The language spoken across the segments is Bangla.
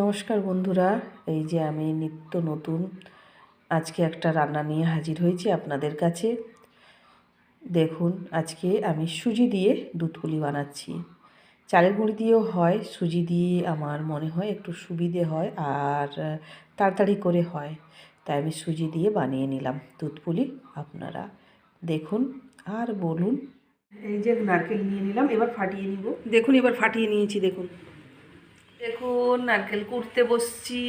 নমস্কার বন্ধুরা, এই যে আমি নিত্য নতুন আজকে একটা রান্না নিয়ে হাজির হয়েছি আপনাদের কাছে। দেখুন, আজকে আমি সুজি দিয়ে দুধ পুলি বানাচ্ছি। চালের গুঁড়ি দিয়েও হয়, সুজি দিয়ে আমার মনে হয় একটু সুবিধে হয় আর তাড়াতাড়ি করে হয়। তাই আমি সুজি দিয়ে বানিয়ে নিলাম দুধ পুলি, আপনারা দেখুন আর বলুন। এই যে নারকেল নিয়ে নিলাম, এবার ফাটিয়ে নিব। দেখুন, এবার ফাটিয়ে নিয়েছি, দেখুন। দেখুন, নারকেল কুড়তে বসছি।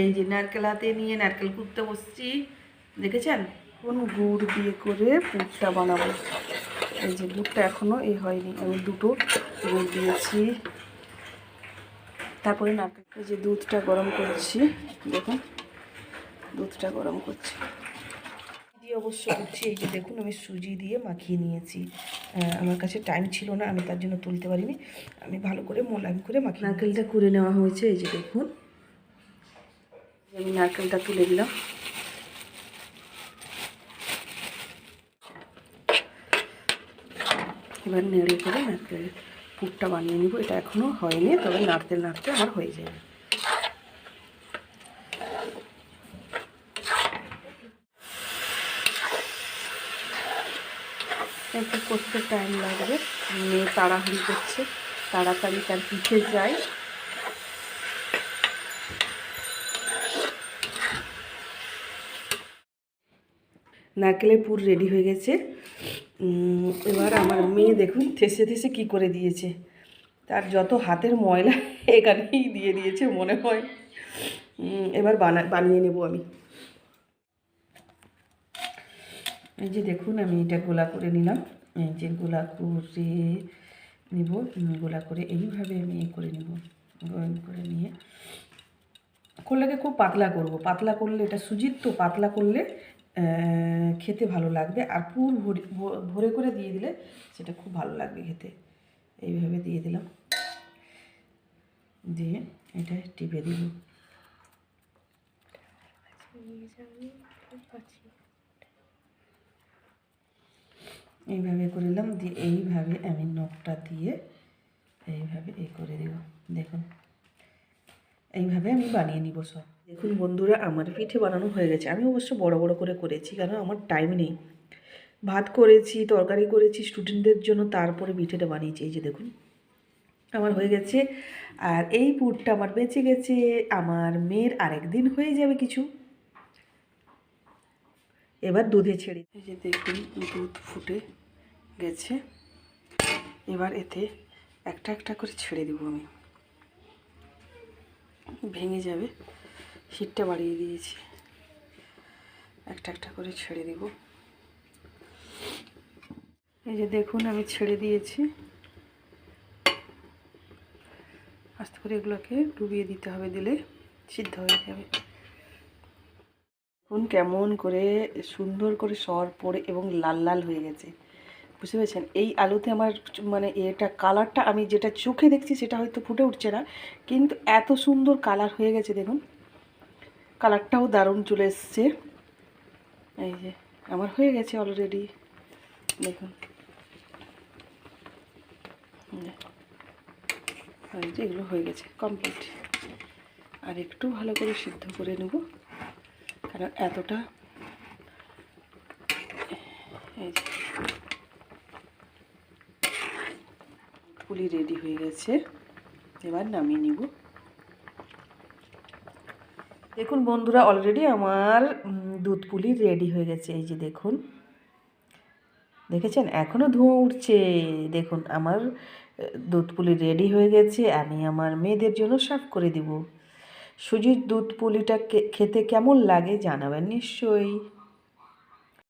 এই যে নারকেল হাতে নিয়ে নারকেল কুড়তে বসছি। দেখেছেন? কোন গুড় দিয়ে করে পুরটা বানাবো। এই যে গুড়টা এখনও এ হয়নি, আমি দুটো গুড় দিয়েছি। তারপরে নারকেল এই যে দুধটা গরম করছি। দেখুন, দুধটা গরম করছি। দিয়ে অবশ্য করছি, এই যে দেখুন, আমি সুজি দিয়ে মাখিয়ে নিয়েছি। আমার কাছে টাইম ছিল না, আমি তার জন্য তুলতে পারিনি। আমি ভালো করে মোলায়েম করে মাখি নারকেলটা করে নেওয়া হয়েছে, এই যে দেখুন। আমি নারকেলটা তুলে দিলাম। এবার নেড়ে করে নারকেল পুরটা বানিয়ে নিব। এটা এখনও হয়নি, তবে নাড়তে নাড়তে আমার হয়ে যাবে। একটু করতে টাইম লাগবে। মেয়ে তাড়াহুড়ি করছে। তাড়াতাড়ি তার পিঠে যায় নারকেলের পুর রেডি হয়ে গেছে। এবার আমার মেয়ে দেখুন থেসে থেসে কী করে দিয়েছে। তার যত হাতের ময়লা এখানেই দিয়ে দিয়েছে মনে হয়। এবার বানা বানিয়ে নেব আমি। এই যে দেখুন, আমি এটা গোলা করে নিলাম। এই যে গোলা করে নিব। গোলা করে এইভাবে আমি করে নিব গোল করে নিয়ে। করলেকে খুব পাতলা করব। পাতলা করলে এটা সুজির তো, পাতলা করলে খেতে ভালো লাগবে। আর পুর ভরে ভরে করে দিয়ে দিলে সেটা খুব ভালো লাগবে খেতে। এইভাবে দিয়ে দিলাম। দিয়ে এটা টিপে দিব। এইভাবে করলাম দিয়ে এইভাবে আমি নখটা দিয়ে এইভাবে এই করে দেব। দেখুন, এইভাবে আমি বানিয়ে নিব সব। দেখুন বন্ধুরা, আমার পিঠে বানানো হয়ে গেছে। আমি অবশ্য বড় বড় করে করেছি কারণ আমার টাইম নেই। ভাত করেছি, তরকারি করেছি স্টুডেন্টদের জন্য তারপরে পিঠেটা বানিয়েছি। এই যে দেখুন, আমার হয়ে গেছে। আর এই পুরটা আমার বেঁচে গেছে। আমার মেয়ের আরেক দিন হয়ে যাবে কিছু। এবার দুধে ছেড়ে এই যে দেখুন দুধ ফুটে গেছে। এবার এতে একটা একটা করে ছেড়ে দেবো আমি। ভেঙে যাবে। হিটটা বাড়িয়ে দিয়েছি। একটা একটা করে ছেড়ে দেব। এই যে দেখুন আমি ছেড়ে দিয়েছি। আস্তে করে এগুলোকে ডুবিয়ে দিতে হবে দিলে সিদ্ধ হয়ে যাবে। দেখুন কেমন করে সুন্দর করে সর পড়ে এবং লাল লাল হয়ে গেছে। বুঝতে পেরেছেন? এই আলুতে আমার মানে এটা কালারটা আমি যেটা চোখে দেখছি সেটা হয়তো ফুটে উঠছে না, কিন্তু এত সুন্দর কালার হয়ে গেছে দেখুন। কালারটাও দারুণ চলে এসছে। এই যে, আমার হয়ে গেছে অলরেডি দেখুন। এগুলো হয়ে গেছে কমপ্লিট আর একটু ভালো করে সিদ্ধ করে নেব। কারণ এতটা পুলি রেডি হয়ে গেছে। এবার নামিয়ে নিব। দেখুন বন্ধুরা অলরেডি আমার দুধ পুলি রেডি হয়ে গেছে। এই যে দেখুন, দেখেছেন? এখনও ধোঁয়া উঠছে। দেখুন, আমার দুধ পুলি রেডি হয়ে গেছে। আমি আমার মেয়েদের জন্য সার্ভ করে দিব। সুজির দুধ পুলিটা খেতে কেমন লাগে জানাবেন নিশ্চয়ই।